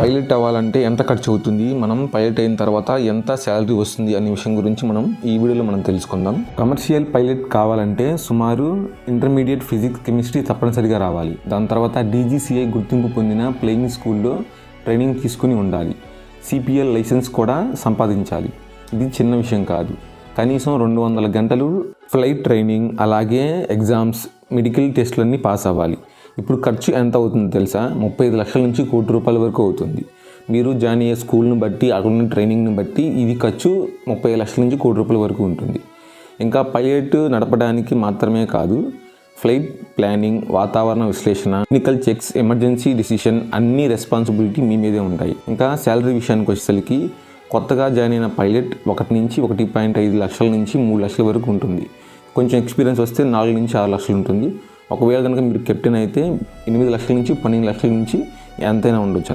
Pilot అవ్వాలంటే ఎంత ఖర్చు అవుతుంది? మనం పైలట్ అయిన తర్వాత ఎంత శాలరీ వస్తుంది అనే విషయం గురించి మనం ఈ వీడియోలో మనం తెలుసుకుందాం. కమర్షియల్ పైలట్ కావాలంటే సుమారు ఇంటర్మీడియట్ ఫిజిక్స్ కెమిస్ట్రీ తప్పనిసరిగా రావాలి. దాని తర్వాత డీజీసీఐ గుర్తింపు పొందిన ప్లేయింగ్ స్కూల్లో ట్రైనింగ్ తీసుకుని ఉండాలి. సిపిఎల్ లైసెన్స్ కూడా సంపాదించాలి. ఇది చిన్న విషయం కాదు. కనీసం రెండు వందల గంటలు ఫ్లైట్ ట్రైనింగ్ అలాగే ఎగ్జామ్స్ మెడికల్ టెస్టులన్నీ పాస్ అవ్వాలి. ఇప్పుడు ఖర్చు ఎంత అవుతుందో తెలుసా? ముప్పై ఐదు లక్షల నుంచి కోటి రూపాయల వరకు అవుతుంది. మీరు జాయిన్ అయ్యే స్కూల్ని బట్టి అక్కడ ఉన్న ట్రైనింగ్ని బట్టి ఇది ఖర్చు ముప్పై ఐదు లక్షల నుంచి కోటి రూపాయల వరకు ఉంటుంది. ఇంకా పైలట్ నడపడానికి మాత్రమే కాదు ఫ్లైట్ ప్లానింగ్ వాతావరణ విశ్లేషణ టెక్నికల్ చెక్స్ ఎమర్జెన్సీ డిసిషన్ అన్ని రెస్పాన్సిబిలిటీ మీ మీదే ఉంటాయి. ఇంకా శాలరీ విషయానికి వచ్చేసరికి కొత్తగా జాయిన్ అయిన పైలట్ ఒకటి నుంచి ఒకటి పాయింట్ ఐదు లక్షల నుంచి మూడు లక్షల వరకు ఉంటుంది. కొంచెం ఎక్స్పీరియన్స్ వస్తే నాలుగు నుంచి ఆరు లక్షలు ఉంటుంది. ఒకవేళ కనుక మీరు కెప్టెన్ అయితే ఎనిమిది లక్షల నుంచి పన్నెండు లక్షల నుంచి ఎంతైనా ఉండొచ్చు